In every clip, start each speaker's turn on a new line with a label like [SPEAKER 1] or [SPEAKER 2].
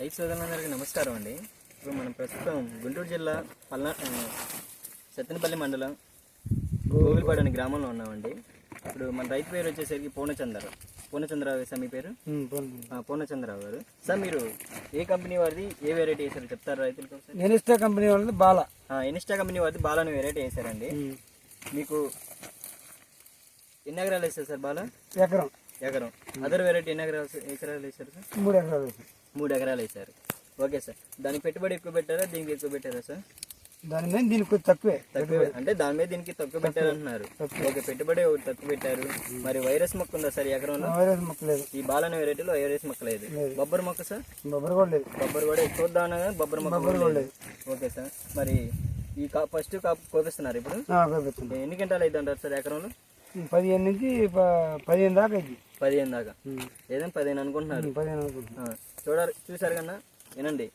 [SPEAKER 1] రైతు సోదరులందరికీ నమస్కారం అండి. ఇప్పుడు మనం ప్రస్తుతం గుంటూరు జిల్లా పల్నా సత్తెనపల్లి మండలం గోగులపాడు అనే గ్రామంలో ఉన్నామండి. ఇప్పుడు మన రైతు పేరు వచ్చేసరికి పూర్ణచంద్ర. పూర్ణచంద్రరావు గారు సార్ మీ పేరు? పూర్ణచంద్రరావు గారు. సార్ మీరు ఏ కంపెనీ వారిది ఏ వెరైటీ వేసారో చెప్తారు రైతులకు
[SPEAKER 2] ఎనిస్టా కంపెనీ వాళ్ళది బాల.
[SPEAKER 1] ఆ, ఇన్స్టా కంపెనీ వారిది బాలాని వెరైటీ వేసారండి మీకు ఎన్ని ఎకరాలు వేసారు సార్ బాలా?
[SPEAKER 2] ఎకరం.
[SPEAKER 1] ఎకరం. అదర్ వెరైటీ ఎన్ని ఎకరాలు ఎకరాలు వేసారు సార్?
[SPEAKER 2] మూడు ఎకరాలు వేసాం
[SPEAKER 1] మూడు ఎకరాలు వేసారు ఓకే సార్. దానికి పెట్టుబడి ఎక్కువ పెట్టారా? దీనికి ఎక్కువ పెట్టారా సార్?
[SPEAKER 2] దాని మీద దీనికి తక్కువే.
[SPEAKER 1] తక్కువ. అంటే దాని మీద దీనికి తక్కువ పెట్టారు అంటున్నారు ఓకే పెట్టుబడి ఒకటి తక్కువ పెట్టారు. మరి వైరస్ మొక్క ఉందా సార్ ఎకరంలో?
[SPEAKER 2] వైరస్ మొక్క లేదు.
[SPEAKER 1] ఈ బాలన వెరైటీలో వైరస్ మొక్క లేదు. బొబ్బర్ మొక్క సార్?
[SPEAKER 2] బొబ్బరి కూడా లేదు.
[SPEAKER 1] బొబ్బర్ కూడా చూద్దాం బొబ్బర్ మొక్క కూడా లేదు. Okay sir. మరి ఈ కా ఫస్ట్ కాపు కోపిస్తున్నారు ఇప్పుడు? ఎన్ని గంటలు అయితే అంటారు సార్ ఎకరంలో?
[SPEAKER 2] పదిహేను నుంచి పదిహేను దాకా అయింది.
[SPEAKER 1] పదిహేను దాకా. ఏదైనా పదిహేను అనుకుంటున్నారు.
[SPEAKER 2] పదిహేను అనుకుంటున్నాను
[SPEAKER 1] ఆ, చూడాలి చూసారు కన్నా వినండి.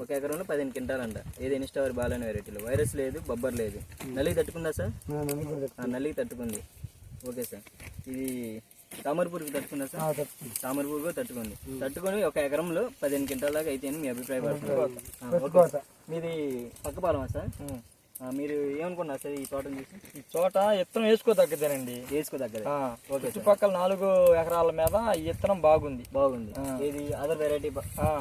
[SPEAKER 1] ఒక ఎకరంలో పదిహేను క్వింటాలంట. ఏది ఇన్స్టావర్ బాలన వెరైటీలో. వైరస్ లేదు బొబ్బర్ లేదు. నల్లికి తట్టుకుందా సార్?
[SPEAKER 2] నా నన్ను కూడా తక్కువ.
[SPEAKER 1] ఆ, నల్లికి తట్టుకుంది. Okay sir. ఇది తామరపూర్కి తట్టుకుందా సార్. తామరపూర్కు తట్టుకుంది. తట్టుకొని ఒక ఎకరంలో పదిహేను క్వింటాల దాకా అయితే అని మీ అభిప్రాయం మీది పక్క పొలమా సార్ మీరు ఏమనుకున్నారు సార్ ఈ తోటను చూసి?
[SPEAKER 3] ఈ చోట ఇత్తనం వేసుకోదగ్గదేనండి
[SPEAKER 1] వేసుకో ఓకే సార్.
[SPEAKER 3] చుట్టుపక్కల నాలుగు ఎకరాల మీద ఈ ఇత్తనం బాగుంది.
[SPEAKER 1] బాగుంది. ఇది అదర్ వెరైటీ.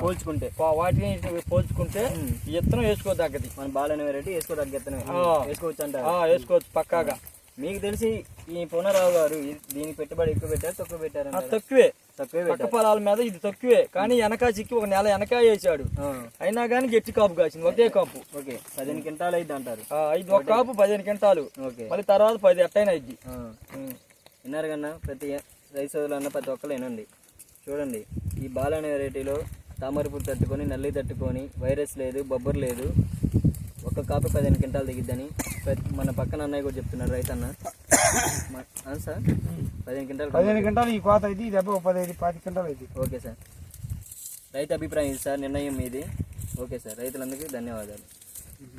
[SPEAKER 1] పోల్చుకుంటే.
[SPEAKER 3] వాటిని పోల్చుకుంటే ఈ ఇత్తనం వేసుకోదగ్గది
[SPEAKER 1] మన బాలన వెరైటీ వేసుకో తగ్గెత్తనే
[SPEAKER 3] ఆ.
[SPEAKER 1] వేసుకోవచ్చు అంటారు.
[SPEAKER 3] ఆ, వేసుకోవచ్చు పక్కాగా.
[SPEAKER 1] మీకు తెలిసి ఈ పునరావు గారు దీనికి పెట్టుబడి ఎక్కువ పెట్టారు తక్కువ పెట్టారు
[SPEAKER 3] తక్కువే.
[SPEAKER 1] తక్కువే
[SPEAKER 3] పక్క పొలాల మీద ఇది తక్కువే. కానీ వెనక చిక్కి ఒక నెల వెనక వేసాడు. అయినా కానీ గట్టి కాపు కాసింది ఒకే కాపు.
[SPEAKER 1] ఓకే పదిహేను క్వింటాలు అయింది అంటారు.
[SPEAKER 3] ఇది ఒక కాపు పదిహేను క్వింటాలు.
[SPEAKER 1] ఓకే.
[SPEAKER 3] మళ్ళీ తర్వాత పది ఎట్టైనా అయింది.
[SPEAKER 1] విన్నారు కన్నా ప్రతి రైతు సోదరులు అన్న ప్రతి ఒక్కరు వినండి చూడండి ఈ బాలన వెరైటీలో తామరపూర్ తట్టుకొని నల్లి తట్టుకొని వైరస్ లేదు బొబ్బర్ లేదు. ఒక కాపు పదిహేను క్వింటాలు దిగిద్దని ప్రతి- మన పక్కన అన్నయ్య కూడా చెప్తున్నారు రైతు అన్న మ- అవును సార్? పదిహేను క్వింటాలు
[SPEAKER 2] పదిహేను గంటలు ఈ కోత అయింది ఇది అబ్బో పదిహేను పాతి గంటలు అయింది
[SPEAKER 1] ఓకే సార్. రైతు అభిప్రాయం ఇది సార్. నిర్ణయం మీది. Okay sir. రైతులందరికీ ధన్యవాదాలు.